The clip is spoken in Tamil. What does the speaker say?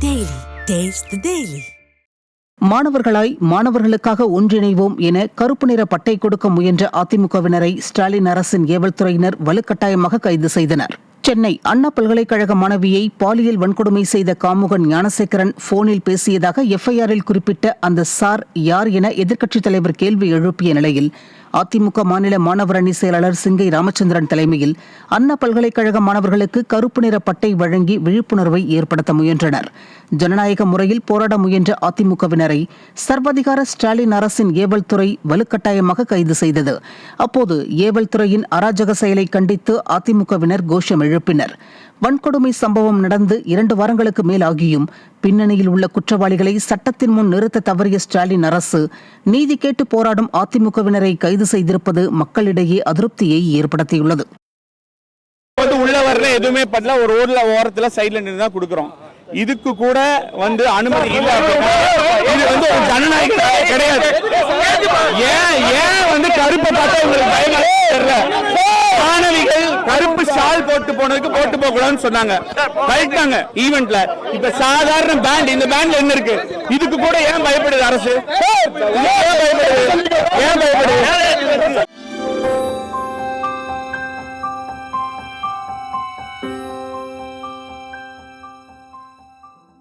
Taste the Daily. மாணவர்களாய் மாணவர்களுக்காக ஒன்றிணைவோம் என கருப்பு நிற பட்டை கொடுக்க முயன்ற அதிமுகவினரை ஸ்டாலின் அரசின் ஏவல்துறையினர் வலுக்கட்டாயமாக கைது செய்தனர் சென்னை அண்ணா பல்கலைக்கழக மாணவியை பாலியல் வன்கொடுமை செய்த காமுகன் ஞானசேகரன் போனில் பேசியதாக எஃப்ஐஆரில் குறிப்பிட்ட அந்த சார் யார் என எதிர்க்கட்சித் தலைவர் கேள்வி எழுப்பிய நிலையில் அதிமுக மாநில மாணவர் அணி செயலாளர் சிங்கை ராமச்சந்திரன் தலைமையில் அண்ணா பல்கலைக்கழக மாணவர்களுக்கு கருப்பு நிற பட்டை வழங்கி விழிப்புணர்வை ஏற்படுத்த முயன்றனர். ஜனநாயக முறையில் போராட முயன்ற அதிமுகவினரை சர்வதிகார ஸ்டாலின் அரசின் ஏவல் துறை வலுக்கட்டாயமாக கைது செய்தது. அப்போது ஏவல் துறையின் அராஜக செயலை கண்டித்து அதிமுகவினர் கோஷம் எழுப்பினர். வன்கொடுமை சம்பவம் நடந்து இரண்டு வாரங்களுக்கு மேல் ஆகியும் பின்னணியில் உள்ள குற்றவாளிகளை சட்டத்தின் முன் நிறுத்த தவறிய ஸ்டாலின் அரசு நீதி கேட்டு போராடும் அதிமுகவினரை கைது செய்திருப்பது மக்களிடையே அதிருப்தியை ஏற்படுத்தியுள்ளது. உள்ள வர்ற எதுவுமே பண்ணல ஒரு ரோட்ல ஓரத்துல சைடுல நின்று தான் கொடுக்குறோம். இதுக்கு கூட வந்து அனுமதி இல்ல இது வந்து ஒரு ஜனநாயக கிடையாது. ஏன் ஏன் வந்து கருப்பை பார்த்தா உங்களுக்கு பயமா? தெரியல. போட்டு போனதுக்கு போட்டு போக கூடாதுன்னு சொன்னாங்க கழிட்டாங்க ஈவெண்ட்ல இப்ப சாதாரண பேண்ட் இந்த பேண்ட்ல என்ன இருக்கு? இதுக்கு கூட ஏன் பயப்படுது அரசு? ஏன் பயப்படுது? ஏன் பயப்படுது?